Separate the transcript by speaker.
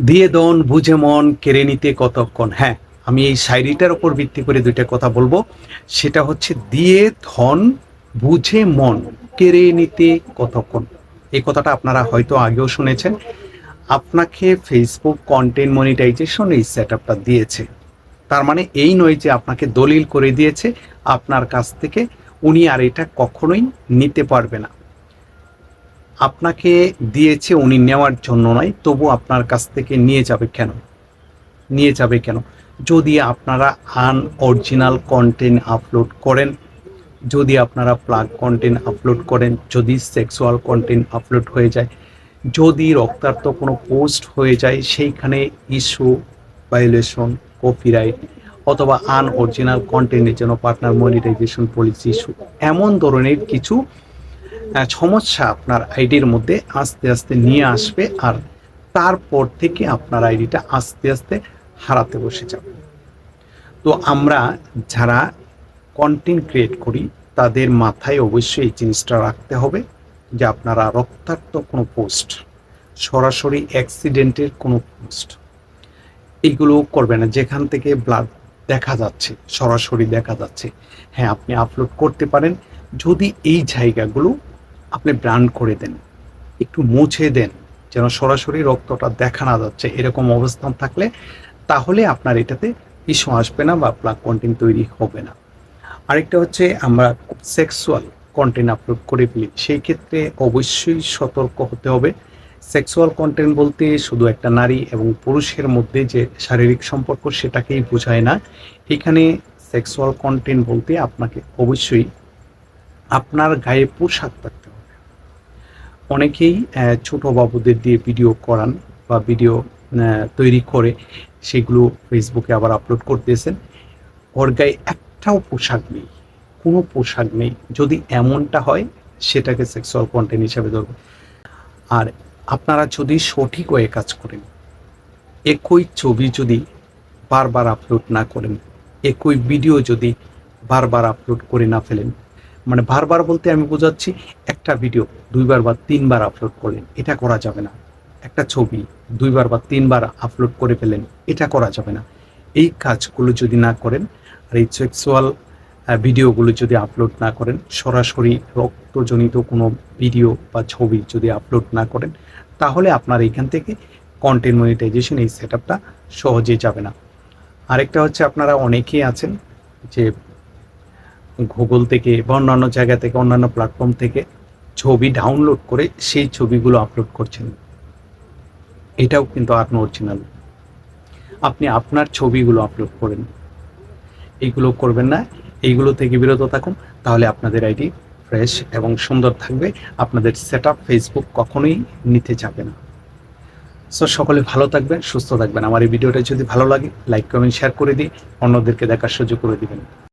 Speaker 1: দিয়ে দন, বুঝে মন, কেড়ে নিতে কতক্ষণ? হ্যাঁ আমি এই শায়রিটার উপর ভিত্তি করে দুইটা কথা বলব। সেটা হচ্ছে দিয়ে ধন, বুঝে মন, কেড়ে নিতে কতক্ষণ? এই কথাটা আপনারা হয়তো আগেও শুনেছেন। আপনাকে ফেসবুক কন্টেন্ট মনিটাইজেশন এই সেট আপটা দিয়েছে। তার মানে এই নয় যে আপনাকে দলিল করে দিয়েছে। আপনার কাছ থেকে উনি আর এটা কখনোই নিতে পারবে না। আপনাকে দিয়েছে, উনি নেওয়ার জন্য নয়, তবু আপনার কাছ থেকে নিয়ে যাবে কেন? নিয়ে যাবে কেন? যদি আপনারা আন অরিজিনাল কন্টেন্ট আপলোড করেন, যদি আপনারা প্লাগ কন্টেন্ট আপলোড করেন, যদি সেক্সুয়াল কন্টেন্ট আপলোড হয়ে যায়, যদি রক্তাক্ত কোনো পোস্ট হয়ে যায়, সেইখানে ইস্যু ভায়োলেশন কপিরাইট অথবা আন অরিজিনাল কন্টেন্টের জন্য পার্টনার মনিটাইজেশন পলিসি ইস্যু এমন ধরনের কিছু সমস্যা আপনার আইডির মধ্যে আস্তে আস্তে নিয়ে আসবে আর তারপর থেকে আপনার আইডিটা আস্তে আস্তে হারাতে বসে যাবে। তো আমরা যারা কন্টেন্ট ক্রিয়েট করি, তাদের মাথায় অবশ্যই এই জিনিসটা রাখতে হবে যে আপনারা রক্তাক্ত কোনো পোস্ট সরাসরি অ্যাক্সিডেন্টের কোনো পোস্ট এইগুলো করবে না। যেখান থেকে ব্লাড দেখা যাচ্ছে, সরাসরি দেখা যাচ্ছে। হ্যাঁ আপনি আপলোড করতে পারেন। যদি এই জায়গাগুলো আপনি ব্রান্ড করে দেন। একটু মুছে দেন, যেন সরাসরি রক্তটা দেখা না যাচ্ছে এরকম অবস্থান থাকলে, তাহলে আপনার এটাতে ইস্যু আসবে না বা প্লাগ কন্টেন্ট তৈরি হবে না। আরেকটা হচ্ছে আমরা সেক্সুয়াল কন্টেন্ট আপলোড করে ফেলি। সেই ক্ষেত্রে অবশ্যই সতর্ক হতে হবে। সেক্সুয়াল কন্টেন্ট বলতে শুধু একটা নারী এবং পুরুষের মধ্যে যে শারীরিক সম্পর্ক সেটাকেই বোঝায় না। এখানে সেক্সুয়াল কন্টেন্ট বলতে আপনাকে অবশ্যই আপনার গায়ে পোশাক থাকতে অনেকেই ছোট বাবুদের দিয়ে ভিডিও করান বা ভিডিও তৈরি করে সেগুলো ফেসবুকে আবার আপলোড করতেছেন। ওর গায়ে একটাও পোশাক নেই, কোনো পোশাক নেই। যদি এমনটা হয়, সেটাকে সেক্সুয়াল কন্টেন্ট হিসাবে ধরবে। আর আপনারা যদি সঠিক হয়ে কাজ করেন, একই ছবি যদি বারবার আপলোড না করেন, একই ভিডিও যদি বারবার আপলোড করে না ফেলেন মানে বারবার বলতে আমি বোঝাচ্ছি, একটা ভিডিও দুইবার বা তিনবার আপলোড করলেন, এটা করা যাবে না। একটা ছবি দুইবার বা তিনবার আপলোড করে ফেলেন এটা করা যাবে না। এই কাজগুলো যদি না করেন, আর এই সেক্সুয়াল ভিডিওগুলো যদি আপলোড না করেন, সরাসরি রক্তজনিত কোনো ভিডিও বা ছবি যদি আপলোড না করেন, তাহলে আপনার এখান থেকে কন্টেন্ট মনিটাইজেশন এই সেট সহজে যাবে না। আরেকটা হচ্ছে আপনারা অনেকেই আছেন যে গুগল থেকে বা অন্যান্য জায়গা থেকে, অন্যান্য প্ল্যাটফর্ম থেকে ছবি ডাউনলোড করে সেই ছবিগুলো আপলোড করছেন। এটাও কিন্তু আর অরিজিনাল আপনি আপনার ছবিগুলো আপলোড করেন। এইগুলো করবেন না, এইগুলো থেকে বিরত থাকুন, তাহলে আপনাদের আইডি ফ্রেশ এবং সুন্দর থাকবে। আপনাদের সেট ফেসবুক কখনোই নিতে যাবে না। সো সকলে ভালো থাকবেন, সুস্থ থাকবেন। আমার এই ভিডিওটা যদি ভালো লাগে লাইক কমেন্ট শেয়ার করে দিই অন্যদেরকে দেখার সুযোগ করে দিবেন।